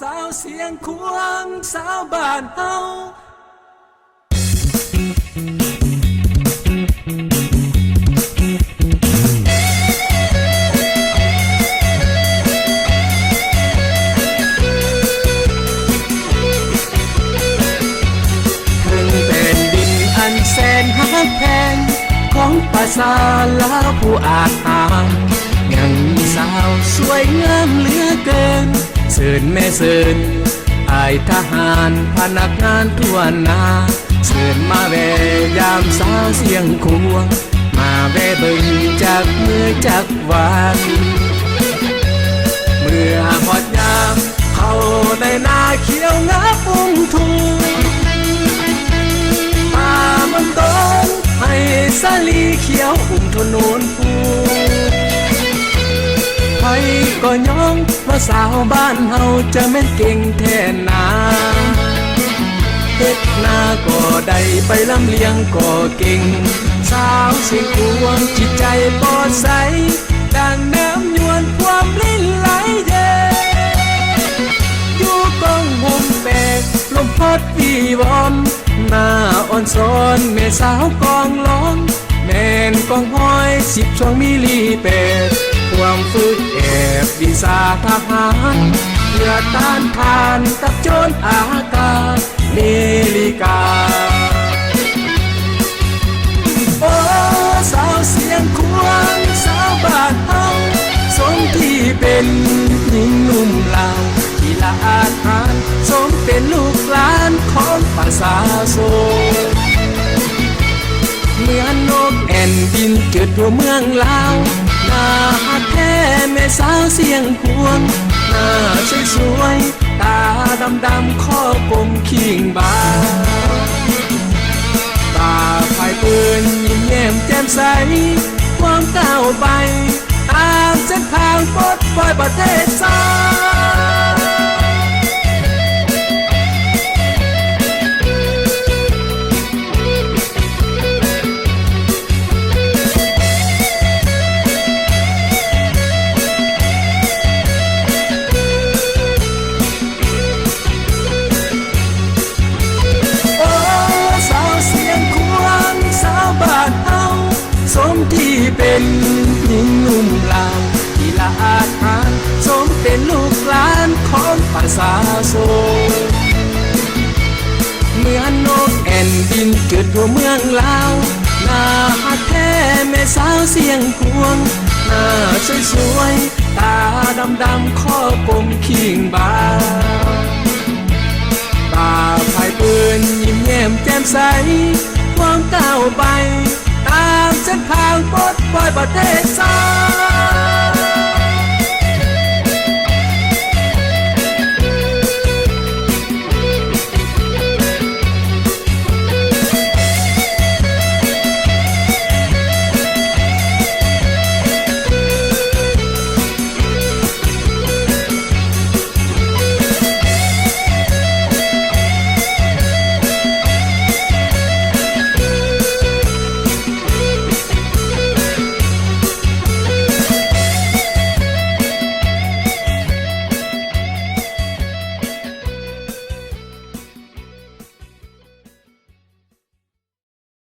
สาวเสียงควงสาวบ้านเฮาถึงแผ่นดินอันแสนหักแพงของภาษาลาวผู้อาจอานยังมีสาวสวยงามเหลือเกิน สินแม่เสินอทหารพนักงานทั่วนาเสินมาแวยามสาวเสียงควงมาแวเบิ่งจากมือจากวานเมื่อหอดยามเขาในนาเขียวงาปุ้งทุ่งป่ามันโดนให้สาลีเขียวอุ่มถนนปู ครก็ย้องว่าสาวบ้านเฮาจะแม่นเก่งแท่นาเฮ็ดนาก็ได้ไปลำเลียงก็เก่ง สาวสิงควงจิตใจปลอดใสดังน้ำยวนความลิ้นไหลเย็นอยู่กองห่มแปกลมพัดวีวอนหน้าอ่อนซ้อนแม่สาวกองร้องแม่นกองห้อยสิบช่วงมิลลีเป็ด วิสาทหารเพื่อต้านทานกับโจรอากาศเมลิกา โอ้สาวเสียงควงสาวบ้านเฮาสมที่เป็นหญิงหนุ่มลาวที่ละอาทานสมเป็นลูกหลานของภาษาโซเหมือนนกแอ่นบินเกิดทั่วเมืองลาวนา แม่สาวเสียงพวง หน้าสวย ตาดำดำข้อกลมขิงบาตาภายปืนยิ้มแย้มแจ่มใส ความก้าวไป ตามเส้นทางปลดปล่อยประเทศสาติ เป็นหญิงนุ่มลาวที่ละอาทานสมเป็นลูกหลานของภาษาโซเหมือนนกแอ่นบินเกิดทั่วเมืองลาวหน้าฮักแท้แม่สาวเสียงพวงหน้าสวยๆตาดำดำข้อกลมขิงบาตาภายปืนยิ้มแย้มแจ่มใสามก้าวไปตามเส้นทางปลดปล่อยประเทศชา